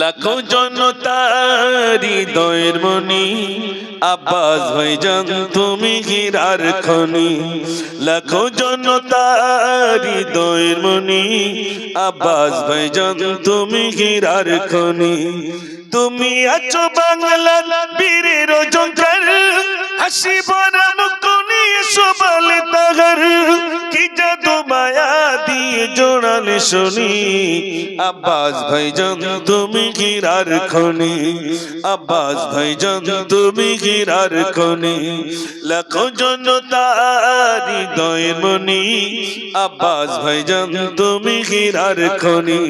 লাখো জনতার হৃদয়ের মনি আব্বাস ভাইজান, তুমি হীরার খনি। লাখো জনতার হৃদয়ের মনি আব্বাস ভাইজান, তুমি হীরার খনি। তুমি আছো বাংলার বীরের জঙ্কার হাসি ভরা মুখ নিয়ে সবালে তাগার কি জোড়ালে শুনি। আব্বাস ভাইজান, তুমি গিরার খনি। আব্বাস ভাইজান, তুমি গিরার খনি। লাখো জনতার হৃদয়ের মনি আব্বাস ভাইজান, তুমি গিরার খনি।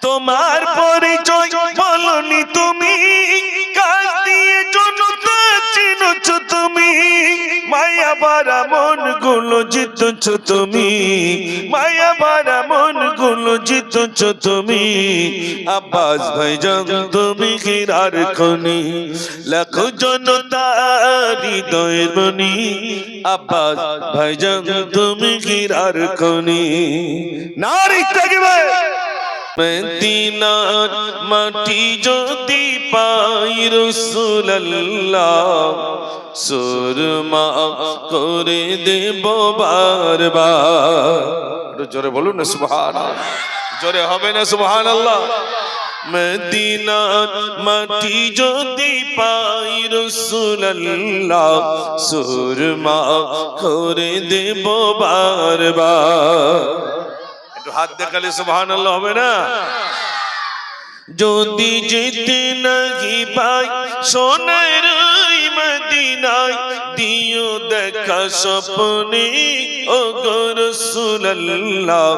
তোমার পরিচয় বলনি তুমি। জিতছ তুমি? মায়া মারা মনগুলো জিতছ তুমি? আব্বাস ভাই যান তুমি গিরার খনি। লাখো জনতা হৃদয়ের মনি আব্বাস ভাই যান তুমি গিরার খনি। নারী থাকবে মদিনার মাটি যদি পাই রসুল্লাহ সুরমা করে দেব বারবার। জোরে বলুন না সুবহান জোরে হবে না সুবহান আল্লাহ মদিনার মাটি যদি পাই রসুল্লাহ সুরমা করে দেব বারবার। একটু হাত দেখালে সুবহান আল্লাহ হবে না? যদি যেতে নাহি পাই, সোনার মদিনায় দিও দেখা স্বপ্নে, ও গরসুল্লাহ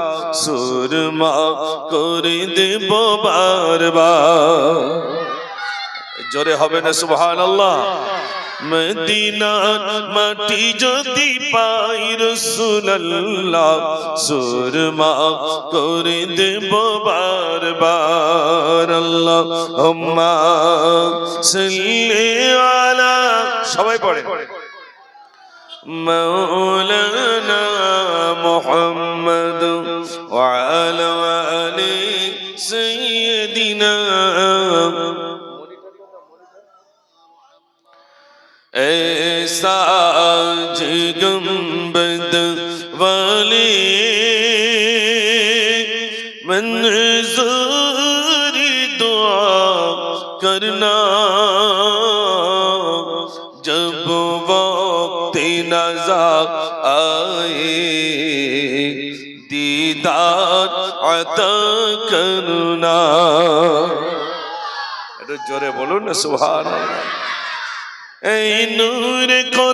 সুরমা করে দেব বারবার। জোরে হবে না সুবহান আল্লাহ মদিনার মাটি যদি পাই রসুল্লাহ সুরমা করে দেব বারবার আল্লাহ হুম্মা সাল্লি আলা সবাই পড়ে مولانا محمد وعلى آل سيدنا تاج گمبد والے منظور دعا کرنا جب وقت نظر آئے دیدار عطا کرنا۔ جورے بولو نا سبحان اللہ اے نور کو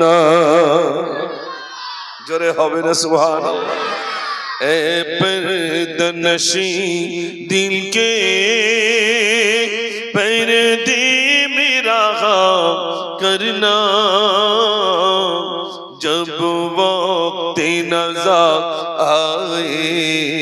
না। জোরে হবে না সুহান এ পর্দ নশি দিল কে পর্দে মেরা করনা। জব বক্তে নজা আয়ে